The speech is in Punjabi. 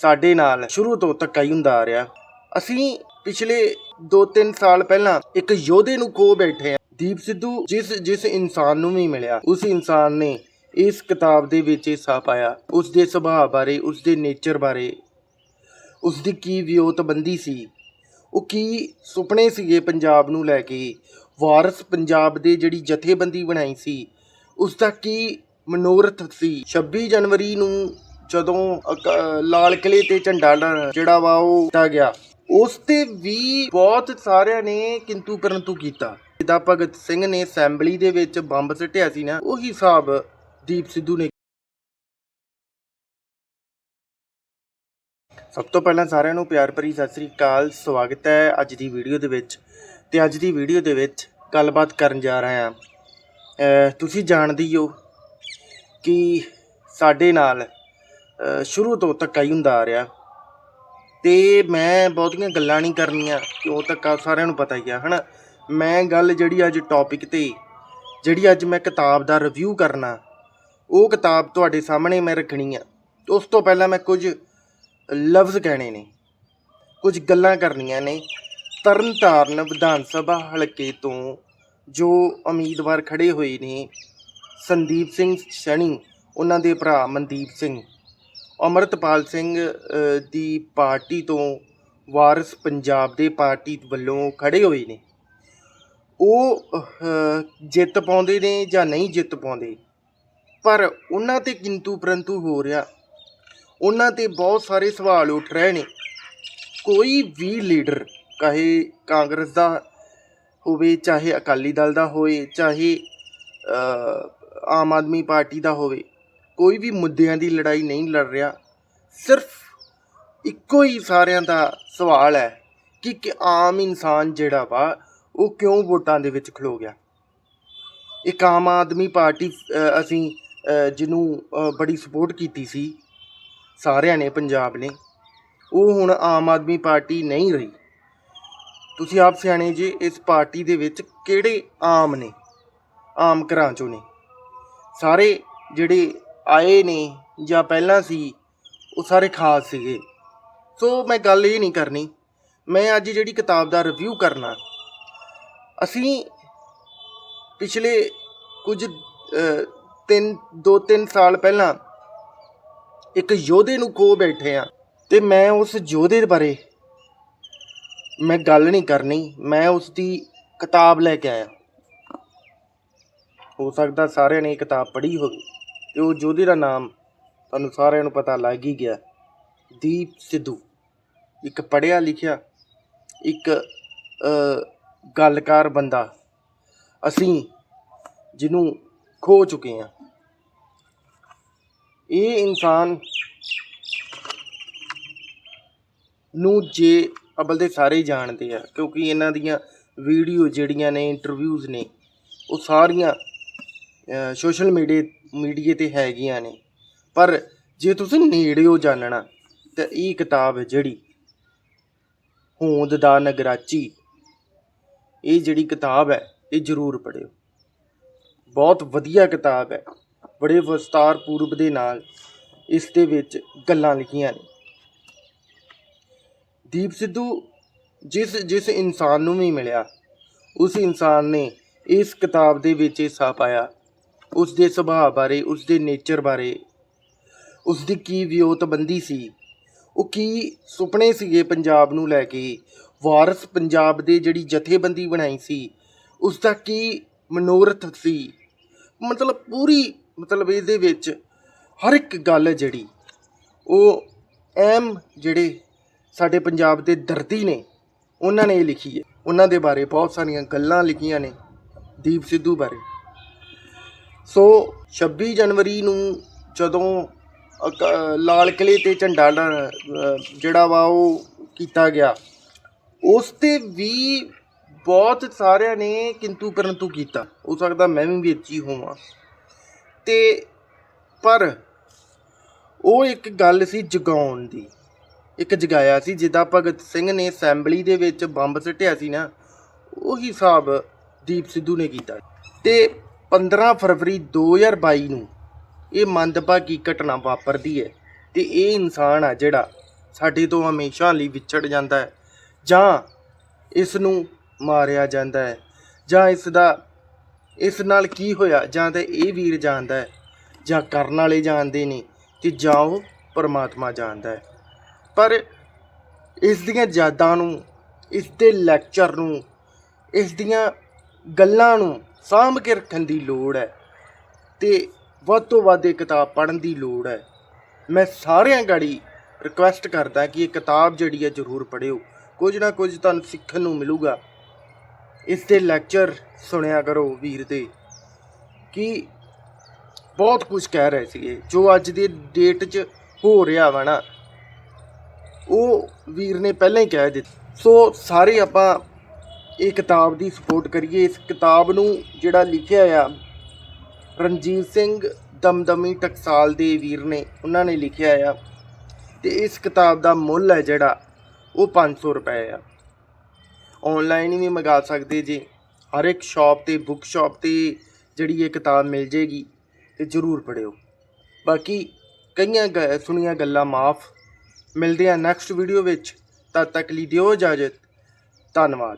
ਸਾਡੇ ਨਾਲ ਸ਼ੁਰੂ ਤੋਂ ਧੱਕਾ ਹੀ ਹੁੰਦਾ ਆ ਰਿਹਾ। ਅਸੀਂ ਪਿਛਲੇ 2-3 ਸਾਲ ਪਹਿਲਾਂ ਇੱਕ ਯੋਧੇ ਨੂੰ ਖੋ ਬੈਠੇ ਆ ਦੀਪ ਸਿੱਧੂ ਜਿਸ ਜਿਸ ਇਨਸਾਨ ਨੂੰ ਵੀ ਮਿਲਿਆ, ਉਸ ਇਨਸਾਨ ਨੇ ਇਸ ਕਿਤਾਬ ਦੇ ਵਿੱਚ ਹਿੱਸਾ ਪਾਇਆ। ਉਸ ਦੇ ਸੁਭਾਅ ਬਾਰੇ, ਉਸ ਦੇ ਨੇਚਰ ਬਾਰੇ, ਉਸ ਦੀ ਕੀ ਵਿਉਤਬੰਦੀ ਸੀ, ਉਹ ਕੀ ਸੁਪਨੇ ਸੀਗੇ ਪੰਜਾਬ ਨੂੰ ਲੈ ਕੇ, ਵਾਰਸ ਪੰਜਾਬ ਦੇ ਜਿਹੜੀ ਜਥੇਬੰਦੀ ਬਣਾਈ ਸੀ, ਉਸ ਦਾ ਕੀ ਮਨੋਰਥ ਸੀ। 26 ਜਨਵਰੀ ਨੂੰ ਜਦੋਂ ਅਕ- ਲਾਲ ਕਿਲੇ ਤੇ ਝੰਡਾ ਲ- ਜਿਹੜਾ ਵਾ ਉਹ ਦਿੱਤਾ ਗਿਆ, ਉਸ ਤੇ ਵੀ ਬਹੁਤ ਸਾਰਿਆਂ ਨੇ ਕਿੰਤੂ ਪਰੰਤੂ ਕੀਤਾ। ਜਿੱਦਾਂ ਭਗਤ ਸਿੰਘ ਨੇ ਅਸੈਂਬਲੀ ਦੇ ਵਿੱਚ ਬੰਬ ਸਿੱਟਿਆ ਸੀ ਨਾ, ਉਹੀ ਹਿਸਾਬ ਦੀਪ ਸਿੱਧੂ ਨੇ ਸਭ ਤੋਂ ਪਹਿਲਾਂ ਸਾਰਿਆਂ ਨੂੰ ਪਿਆਰ ਭਰੀ ਸਤਿ ਸ੍ਰੀ ਅਕਾਲ, ਸਵਾਗਤ ਹੈ ਅੱਜ ਦੀ ਵੀਡੀਓ ਦੇ ਵਿੱਚ। ਤੇ ਅੱਜ ਦੀ ਵੀਡੀਓ ਦੇ ਵਿੱਚ ਗੱਲਬਾਤ ਕਰਨ ਜਾ ਰਹੇ ਹਾਂ। ਤੁਸੀਂ ਜਾਣਦੇ ਹੋ ਕਿ ਸਾਡੇ ਨਾਲ ਸ਼ੁਰੂ ਤੋਂ ਧੱਕਾ ਹੀ ਹੁੰਦਾ ਆ ਰਿਹਾ। ਤੇ ਮੈਂ ਬਹੁਤੀਆਂ ਗੱਲਾਂ ਨਹੀਂ ਕਰਨੀਆਂ ਕਿਉਂ ਧੱਕਾ ਸਾਰਿਆਂ ਨੂੰ ਪਤਾ ਹੀ ਆ, ਹਨਾ? ਮੈਂ ਗੱਲ ਜਿਹੜੀ ਅੱਜ ਟੌਪਿਕ ਤੇ, ਜਿਹੜੀ ਅੱਜ ਮੈਂ ਕਿਤਾਬ ਦਾ ਰਿਵਿਊ ਕਰਨਾ, ਉਹ ਕਿਤਾਬ ਤੁਹਾਡੇ ਸਾਹਮਣੇ ਮੈਂ ਰੱਖਣੀ ਆ। ਉਸ ਤੋਂ ਪਹਿਲਾਂ ਮੈਂ ਕੁਝ ਲਫ਼ਜ਼ ਕਹਿਣੇ ਨੇ, ਕੁਝ ਗੱਲਾਂ ਕਰਨੀਆਂ ਨੇ। ਤਰਨਤਾਰਨ ਵਿਧਾਨ ਸਭਾ ਹਲਕੇ ਤੋਂ ਜੋ ਉਮੀਦਵਾਰ ਖੜੇ ਹੋਏ ਨੇ, ਸੰਦੀਪ ਸਿੰਘ ਸੈਣੀ, ਉਹਨਾਂ ਦੇ ਭਰਾ ਮਨਦੀਪ ਸਿੰਘ। ਅੰਮ੍ਰਿਤਪਾਲ ਸਿੰਘ ਦੀ ਪਾਰਟੀ ਤੋਂ ਵਾਰਿਸ ਪੰਜਾਬ ਦੇ ਪਾਰਟੀ ਵੱਲੋਂ ਖੜੇ ਹੋਏ ਨੇ। ਉਹ ਜਿੱਤ ਪਾਉਂਦੇ ਨੇ ਜਾਂ ਨਹੀਂ ਜਿੱਤ ਪਾਉਂਦੇ? ਪਰ ਉਹਨਾਂ ਤੇ ਕਿੰਤੂ ਪਰੰਤੂ ਹੋ ਰਿਹਾ, ਉਹਨਾਂ ਤੇ ਬਹੁਤ ਸਾਰੇ ਸਵਾਲ ਉੱਠ ਰਹੇ ਨੇ। ਕੋਈ ਵੀ ਲੀਡਰ, ਚਾਹੇ ਕਾਂਗਰਸ ਦਾ ਹੋਵੇ, ਚਾਹੇ ਅਕਾਲੀ ਦਲ ਦਾ ਹੋਵੇ, ਚਾਹੇ ਆਮ ਆਦਮੀ ਪਾਰਟੀ ਦਾ ਹੋਵੇ ਕੋਈ ਵੀ ਮੁੱਦਿਆਂ ਦੀ ਲੜਾਈ ਨਹੀਂ ਲੜ ਰਿਹਾ, ਸਿਰਫ ਇੱਕੋ ਹੀ ਸਾਰਿਆਂ ਦਾ ਸਵਾਲ ਹੈ ਕਿ ਕਿ ਆਮ ਇਨਸਾਨ ਜਿਹੜਾ ਵਾ, ਉਹ ਕਿਉਂ ਵੋਟਾਂ ਦੇ ਵਿੱਚ ਖਲੋ ਗਿਆ? ਇੱਕ ਆਮ ਆਦਮੀ ਪਾਰਟੀ ਅਸੀਂ ਜਿਹਨੂੰ ਬੜੀ ਸਪੋਰਟ ਕੀਤੀ ਸੀ, ਸਾਰਿਆਂ ਨੇ, ਪੰਜਾਬ ਨੇ, ਉਹ ਹੁਣ ਆਮ ਆਦਮੀ ਪਾਰਟੀ ਨਹੀਂ ਰਹੀ। ਤੁਸੀਂ ਆਪ ਸਿਆਣੇ ਜੀ, ਇਸ ਪਾਰਟੀ ਦੇ ਵਿੱਚ ਕਿਹੜੇ ਆਮ ਨੇ? ਆਮ ਘਰਾਂ ਚੋਂ ਨੇ। ਸਾਰੇ ਜਿਹੜੇ ਆਏ ਨੇ ਜਾਂ ਪਹਿਲਾਂ ਸੀ, ਉਹ ਸਾਰੇ ਖਾਸ ਸੀਗੇ। ਸੋ ਮੈਂ ਗੱਲ ਇਹ ਨਹੀਂ ਕਰਨੀ, ਮੈਂ ਅੱਜ ਜਿਹੜੀ ਕਿਤਾਬ ਦਾ ਰਿਵਿਊ ਕਰਨਾ। ਅਸੀਂ ਪਿਛਲੇ ਕੁਝ ਤਿੰਨ, ਦੋ, ਤਿੰਨ ਸਾਲ ਪਹਿਲਾਂ ਇੱਕ ਯੋਧੇ ਨੂੰ ਖੋ ਬੈਠੇ ਆ ਤੇ ਮੈਂ ਉਸ ਯੋਧੇ ਬਾਰੇ ਮੈਂ ਗੱਲ ਨਹੀਂ ਕਰਨੀ, ਮੈਂ ਉਸ ਦੀ ਕਿਤਾਬ ਲੈ ਕੇ ਆਇਆ। ਹੋ ਸਕਦਾ ਸਾਰਿਆਂ ਨੇ ਇਹ ਕਿਤਾਬ ਪੜ੍ਹੀ ਹੋਵੇ। ਅਤੇ ਉਹ ਯੋਧੇ ਦਾ ਨਾਮ ਤੁਹਾਨੂੰ ਸਾਰਿਆਂ ਨੂੰ ਪਤਾ ਲੱਗ ਹੀ ਗਿਆ। ਦੀਪ ਸਿੱਧੂ। ਇੱਕ ਪੜ੍ਹਿਆ ਲਿਖਿਆ, ਇੱਕ ਗੱਲਕਾਰ ਬੰਦਾ। ਅਸੀਂ ਜਿਹਨੂੰ ਖੋ ਚੁੱਕੇ ਹਾਂ। ਇਹ ਇਨਸਾਨ ਨੂੰ ਜੇ ਅਬਲ ਦੇ ਸਾਰੇ ਹੀ ਜਾਣਦੇ ਆ, ਕਿਉਂਕਿ ਇਹਨਾਂ ਦੀਆਂ ਵੀਡੀਓ ਜਿਹੜੀਆਂ ਨੇ, ਇੰਟਰਵਿਊਜ਼ ਨੇ, ਉਹ ਸਾਰੀਆਂ ਸੋਸ਼ਲ ਮੀਡੀਆ ਮੀਡੀਆ ਤੇ ਹੈਗੀਆਂ ਨੇ। ਪਰ ਜੇ ਤੁਸੀਂ ਨੇੜਿਓ ਜਾਣਨਾ ਤਾਂ ਇਹ ਕਿਤਾਬ ਹੈ ਜਿਹੜੀ ਹੋਂਦ ਦਾ ਨਗਰਾਚੀ। ਇਹ ਜਿਹੜੀ ਕਿਤਾਬ ਹੈ, ਇਹ ਜ਼ਰੂਰ ਪੜ੍ਹਿਓ। ਬਹੁਤ ਵਧੀਆ ਕਿਤਾਬ ਹੈ। ਬੜੇ ਵਿਸਤਾਰ ਪੂਰਵ ਦੇ ਨਾਲ ਇਸ ਦੇ ਵਿੱਚ ਗੱਲਾਂ ਲਿਖੀਆਂ ਨੇ। ਦੀਪ ਸਿੱਧੂ, ਜਿਸ ਜਿਸ ਇਨਸਾਨ ਨੂੰ ਵੀ ਮਿਲਿਆ, ਉਸ ਇਨਸਾਨ ਨੇ ਇਸ ਕਿਤਾਬ ਦੇ ਵਿੱਚ ਹਿੱਸਾ ਪਾਇਆ। ਉਸ ਦੇ ਸੁਭਾਅ ਬਾਰੇ ਉਸ ਦੇ ਨੇਚਰ ਬਾਰੇ ਉਸ ਦੀ ਕੀ ਵਿਉਤਬੰਦੀ ਸੀ? ਉਹ ਕੀ ਸੁਪਨੇ ਸੀਗੇ ਪੰਜਾਬ ਨੂੰ ਲੈ ਕੇ? ਵਾਰਸ ਪੰਜਾਬ ਦੇ ਜਿਹੜੀ ਜਥੇਬੰਦੀ ਬਣਾਈ ਸੀ ਉਸ ਦਾ ਕੀ ਮਨੋਰਥ ਸੀ? ਮਤਲਬ ਪੂਰੀ, ਮਤਲਬ ਇਹਦੇ ਵਿੱਚ ਹਰ ਇੱਕ ਗੱਲ ਜਿਹੜੀ, ਉਹ ਐਮ ਜਿਹੜੇ ਸਾਡੇ ਪੰਜਾਬ ਦੇ ਦਰਦੀ ਨੇ, ਉਹਨਾਂ ਨੇ ਇਹ ਲਿਖੀ ਹੈ। ਉਹਨਾਂ ਦੇ ਬਾਰੇ ਬਹੁਤ ਸਾਰੀਆਂ ਗੱਲਾਂ ਲਿਖੀਆਂ ਨੇ ਦੀਪ ਸਿੱਧੂ ਬਾਰੇ। ਸੋ 26 ਜਨਵਰੀ ਨੂੰ ਜਦੋਂ, ਅਕ- ਲਾਲ ਕਿਲੇ ਤੇ ਝੰਡਾ ਜਿਹੜਾ ਵਾ ਉਹ ਕੀਤਾ ਗਿਆ, ਉਸ ਤੇ ਵੀ ਬਹੁਤ ਸਾਰਿਆਂ ਨੇ ਕਿੰਤੂ ਪਰੰਤੂ ਕੀਤਾ। ਹੋ ਸਕਦਾ ਮੈਂ ਵੀ ਵਿੱਚ ਹੀ ਹੋਵਾਂ। ਤੇ ਪਰ ਉਹ ਇੱਕ ਗੱਲ ਸੀ ਜਗਾਉਣ ਦੀ। ਇੱਕ ਜਗਾਇਆ ਸੀ, ਜਿੱਦਾਂ ਭਗਤ ਸਿੰਘ ਨੇ ਅਸੈਂਬਲੀ ਦੇ ਵਿੱਚ ਬੰਬ ਸਿੱਟਿਆ ਸੀ ਨਾ, ਉਹ ਹਿਸਾਬ ਦੀਪ ਸਿੱਧੂ ਨੇ ਕੀਤਾ। ਤੇ 15 ਫਰਵਰੀ 2022 ਨੂੰ ਇਹ ਮੰਦਭਾਗੀ ਘਟਨਾ ਵਾਪਰਦੀ ਹੈ ਤੇ ਇਹ ਇਨਸਾਨ ਆ ਜਿਹੜਾ ਸਾਡੇ ਤੋਂ ਹਮੇਸ਼ਾ ਲਈ ਵਿਛੜ ਜਾਂਦਾ ਹੈ ਜਾਂ ਇਸ ਨੂੰ ਮਾਰਿਆ ਜਾਂਦਾ ਹੈ ਜਾਂ ਇਸ ਦਾ ਇਸ ਨਾਲ ਕੀ ਹੋਇਆ ਜਾਂ ਤਾਂ ਇਹ ਵੀਰ ਜਾਣਦਾ ਹੈ ਜਾਂ ਕਰਨ ਵਾਲੇ ਜਾਣਦੇ ਨੇ ਤੇ ਜਾਂ ਉਹ ਪਰਮਾਤਮਾ ਜਾਣਦਾ ਹੈ। ਪਰ ਇਸ ਦੀਆਂ ਯਾਦਾਂ ਨੂੰ, ਇਸ ਦੇ ਲੈਕਚਰ ਨੂੰ, ਇਸ ਦੀਆਂ ਗੱਲਾਂ ਨੂੰ ਸਾਂਭ ਕੇ ਰੱਖਣ ਦੀ ਲੋੜ ਹੈ ਤੇ ਵੱਧ ਤੋਂ ਵੱਧ ਇਹ ਕਿਤਾਬ ਪੜ੍ਹਨ ਦੀ ਲੋੜ ਹੈ। ਮੈਂ ਸਾਰਿਆਂ ਗਾੜੀ ਰਿਕੁਐਸਟ ਕਰਦਾ ਕਿ ਇਹ ਕਿਤਾਬ ਜਿਹੜੀ ਹੈ ਜ਼ਰੂਰ ਪੜ੍ਹਿਓ। ਕੁਝ ਨਾ ਕੁਝ ਤੁਹਾਨੂੰ ਸਿੱਖਣ ਨੂੰ ਮਿਲੂਗਾ। ਇਸ ਦੇ ਲੈਕਚਰ ਸੁਣਿਆ ਕਰੋ ਵੀਰ ਦੇ ਕਿ ਬਹੁਤ ਕੁਝ ਕਹਿ ਰਹੇ ਸੀਗੇ। ਜੋ ਅੱਜ ਦੀ ਡੇਟ 'ਚ ਹੋ ਰਿਹਾ ਵਾ ਨਾ, ਉਹ ਵੀਰ ਨੇ ਪਹਿਲਾਂ ਹੀ ਕਹਿ ਦਿੱਤਾ। ਸੋ ਸਾਰੇ ਆਪਾਂ ਇਹ ਕਿਤਾਬ ਦੀ ਸਪੋਰਟ ਕਰੀਏ। ਇਸ ਕਿਤਾਬ ਨੂੰ ਜਿਹੜਾ ਲਿਖਿਆ ਆ ਰਣਜੀਤ ਸਿੰਘ ਦਮਦਮੀ ਟਕਸਾਲ ਦੇ ਵੀਰ ਨੇ, ਉਹਨਾਂ ਨੇ ਲਿਖਿਆ ਆ। ਤੇ ਇਸ ਕਿਤਾਬ ਦਾ ਮੁੱਲ ਹੈ ਜਿਹੜਾ, ਉਹ 500 ਰੁਪਏ ਆ। ਆਨਲਾਈਨ ਵੀ ਮੰਗਾ ਸਕਦੇ ਜੀ। ਹਰ ਇੱਕ ਸ਼ਾਪ ਤੇ ਬੁੱਕ ਸ਼ਾਪ ਤੇ ਜਿਹੜੀ ਇਹ ਕਿਤਾਬ ਮਿਲ ਜੇਗੀ, ਤੇ ਜਰੂਰ ਪੜਿਓ ਬਾਕੀ ਕਈਆਂ ਗ- ਸੁਣੀਆਂ ਗੱਲਾਂ ਮਾਫ। ਮਿਲਦੇ ਆ ਨੈਕਸਟ ਵੀਡੀਓ ਵਿੱਚ। ਤਦ ਤੱਕ ਲਈ ਦਿਓ ਇਜਾਜ਼ਤ। ਧੰਨਵਾਦ।